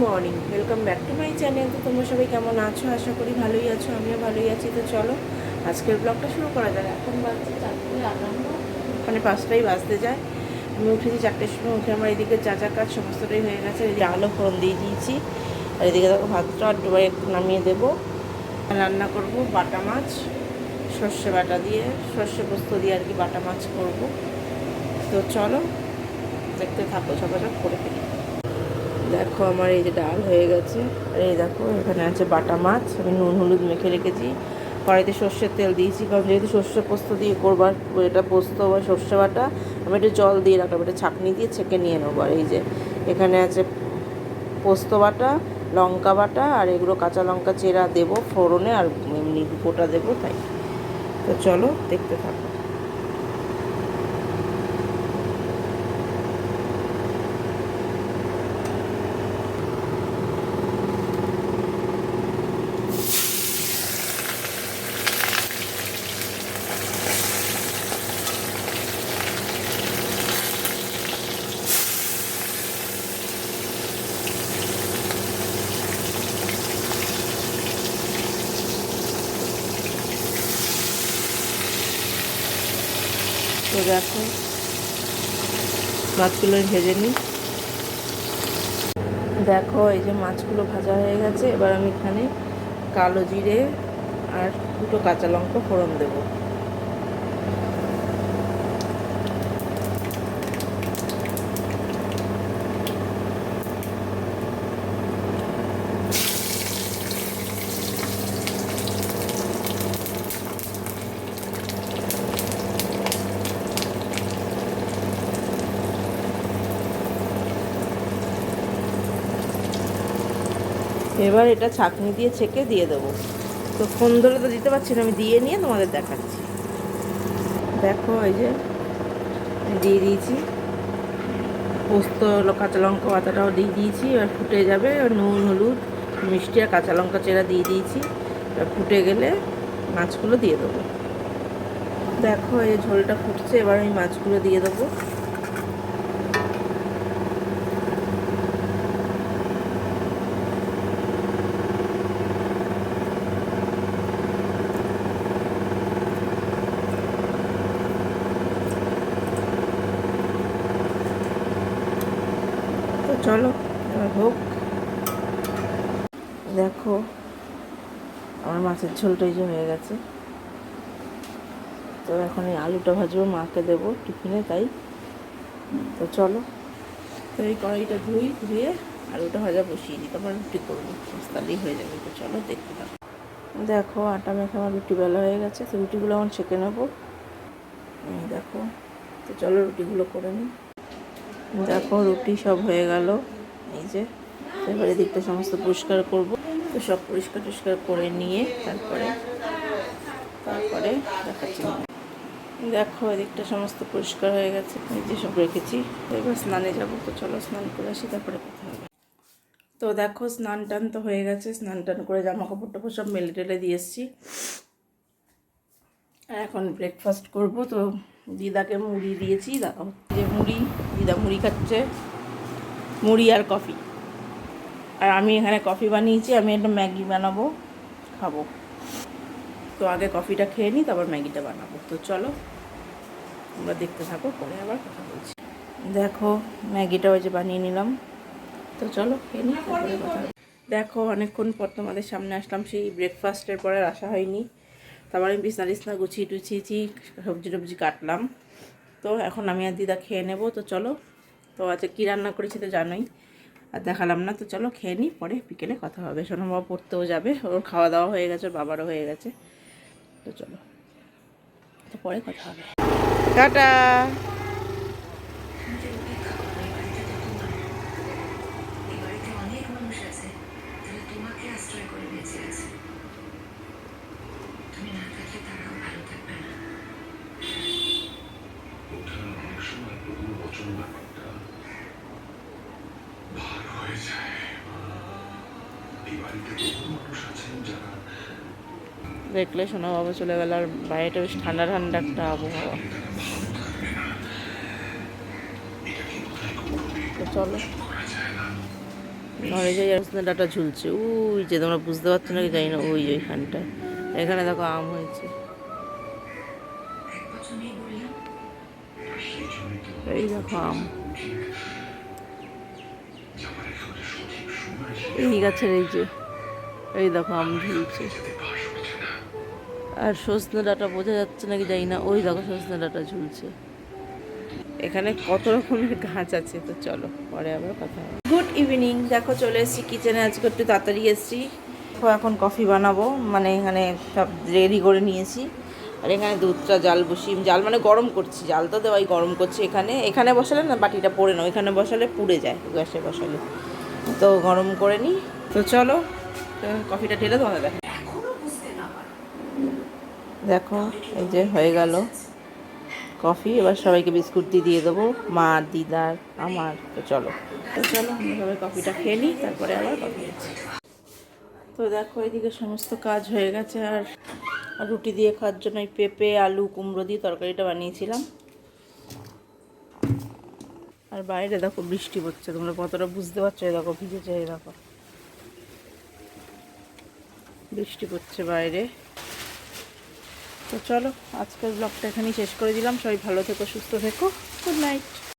Morning welcome back to my channel তো তোমরা সবাই কেমন আছো? আশা করি ভালোই আছো, আমিও ভালোই আছি। তো চলো, আজকের ব্লগটা শুরু করা যাক। এখন বাজছে চারটে আটান্ন। মানে পাঁচটাই বাজতে যায়। আমি উঠেছি চারটের সময়, উঠে আমার এদিকে যা যা কাজ সমস্তটাই হয়ে গেছে। যে আলো ফোড়ন দিয়ে দিয়েছি। আর এদিকে দেখো ভাতটা ডুবাই একটু নামিয়ে দেবো। রান্না করব বাটা মাছ, সর্ষে বাটা দিয়ে, সর্ষে পোস্ত দিয়ে আর কি বাটা মাছ করব। তো চলো, দেখতে থাকো ঝপাঝপ করে ফেলি দেখো আমার এই যে ডাল হয়ে গেছে। আর এই দেখো এখানে আছে বাটা মাছ, আমি নুন হলুদ মেখে রেখেছি। কড়াইতে সর্ষের তেল দিয়েছি, কারণ যেহেতু সর্ষে পোস্ত দিয়ে করবার এটা পোস্ত বা সর্ষে বাটা, আমি একটু জল দিয়ে রাখলাম, এটা ছাঁকনি দিয়ে ছেঁকে নিয়ে নেব। আর এই যে এখানে আছে পোস্ত বাটা, লঙ্কা বাটা, আর এগুলো কাঁচা লঙ্কা চেরা দেবো ফোড়নে, আর এমনি গোটা দেবো তাই। তো চলো দেখতে থাকো। তো দেখো মাছগুলো ভেজে নিই। দেখো, এই যে মাছগুলো ভাজা হয়ে গেছে। এবার আমি এখানে কালো জিরে আর দুটো কাঁচা লঙ্কা ফোড়ন দেবো। এবার এটা ছাঁকনি দিয়ে ছেঁকে দিয়ে দেবো। তো ফোন ধরে তো দিতে পারছি না, আমি দিয়ে নিয়ে তোমাদের দেখাচ্ছি। দেখো এই যে দিয়ে দিয়েছি। পোস্ত কাঁচা লঙ্কা পাতাটাও দিয়ে দিয়েছি, এবার ফুটে যাবে নুন, হলুদ, মিষ্টি আর কাঁচা লঙ্কা চেরা দিয়ে দিয়েছি। এবার ফুটে গেলে মাছগুলো দিয়ে দেবো। দেখো এই ঝোলটা ফুটছে, এবার আমি মাছগুলো দিয়ে দেবো। চলো হোক। দেখো, আমার মাছের ঝোলটা এই যে হয়ে গেছে। তো এখন এই আলুটা ভাজবো, মাকে দেবো টিফিনে, তাই। তো চলো, তো এই কড়াইটা ধুই, ধুয়ে আলুটা ভাজা বসিয়ে দিই, তারপর রুটি করব। তাহলেই হয়ে যাবে, তো চলো দেখতে থাকো। দেখো, আটা মেখে আমার রুটি বেলা হয়ে গেছে, তো রুটিগুলো আমার ছেঁকে নেব। দেখো, তো চলো রুটিগুলো করে নিই। দেখো রুটি সব হয়ে গেল। এই যে, এবারে দিকটা সমস্ত পরিষ্কার করব। তো সব পরিষ্কার টরিষ্কার করে নিয়ে তারপরে তারপরে দেখাচ্ছি। দেখো এদিকটা সমস্ত পরিষ্কার হয়ে গেছে, এই যে সব রেখেছি। এবার স্নানে যাব। তো চলো স্নান করে আসি, তারপরে কথা হবে। তো দেখো স্নান টান তো হয়ে গেছে, স্নান টান করে জামা কাপড় টাপড় সব মেলে টেলে দিয়ে এসছি। আর এখন ব্রেকফাস্ট করব। তো দিদাকে মুড়ি দিয়েছি দাদা যে মুড়ি দিদা, মুড়ি খাচ্ছে। মুড়ি আর কফি। আর আমি এখানে কফি বানিয়েছি, আমি একটা ম্যাগি বানাবো, খাব। তো আগে কফিটা খেয়ে নিই, তারপর ম্যাগিটা বানাবো। তো চলো, তোমরা দেখতে থাকো, পরে আবার কথা বলছি। দেখো, ম্যাগিটা ওই যে বানিয়ে নিলাম। তো চলো, খেয়ে নিই, তারপরে কথা দেখো, অনেকক্ষণ পর তোমাদের সামনে আসলাম, সেই ব্রেকফাস্টের পরে আর আসা হয়নি। তারপর আমি বিছনা টিছনা গুছিয়ে টুছিয়েছি সবজি টবজি কাটলাম। তো এখন আমি আর দিদা খেয়ে নেব, তো চলো। তো আজকে কী রান্না করেছি তো জানোই। আর দেখালাম না, তো চলো খেয়ে নিই, পরে বিকেলে কথা হবে। শোনো বাবা পড়তেও যাবে, ওর খাওয়া দাওয়া হয়ে গেছে, বাবারও হয়ে গেছে। তো চলো। তো পরে কথা হবে। টাটা বাড়িতে অনেক মানুষ আছে তারা তোমাকে আশ্রয় করে বেঁচে আছে তুমি না থাকলে তারাও ভালো থাকবে না ওটা অনেক সময় ব্যাপারটা হয়ে যায়। এই বাড়িতে বহু মানুষ আছেন যারা দেখলে সোনা বাবা চলে গেল আর বাইরেটা বেশ ঠান্ডা ঠান্ডা একটা আবহাওয়া। চলো। ঘরে যাই আর ডাটা ঝুলছে। ওই যে তোমরা বুঝতে পারছ নাকি জানি না ওই ওইখানটা এখানে দেখো আম হয়েছে। এই দেখো এই গাছের এই যে, এই দেখো আম ঝুলছে। আর সজনে ডাটা বোঝা যাচ্ছে নাকি জানি না, ওই দেখো সজনে ডাটা ঝুলছে। এখানে কত রকমের গাছ আছে, তো চলো পরে আবার কথা গুড ইভিনিং দেখো চলে এসেছি কিচেনে আজকে একটু তাড়াতাড়ি এসেছি। এখন কফি বানাবো মানে এখানে সব রেডি করে নিয়েছি। আর এখানে দুধটা জাল বসি জাল মানে গরম করছি। জাল তো দেওয়াই গরম করছি। এখানে এখানে বসালে না বাটিটা পড়ে না এখানে বসালে পুড়ে যায়, গ্যাসে বসালে। তো গরম করে নিই তো চলো কফিটা ঢেলে তোমাদের দেখো দেখো, এই যে হয়ে গেল কফি। এবার সবাইকে বিস্কুট দিয়ে দিয়ে দেবো, মা, দিদার, আমার। তো চলো। তো চলো, আমরা সবাই কফিটা খেয়ে নিই তারপরে আবার কফি তো দেখো, এদিকে সমস্ত কাজ হয়ে গেছে আর রুটি দিয়ে খাওয়ার জন্য এই পেঁপে, আলু, কুমড়ো দিয়ে তরকারিটা বানিয়েছিলাম। আর বাইরে দেখো বৃষ্টি পড়ছে তোমরা কতটা বুঝতে পারছ? এই দেখো, ভিজেছে এই দেখো। বৃষ্টি পড়ছে বাইরে। তো চলো, আজকের ব্লগটা এখানেই শেষ করে দিলাম। সবাই ভালো থেকো, সুস্থ থেকো। Good night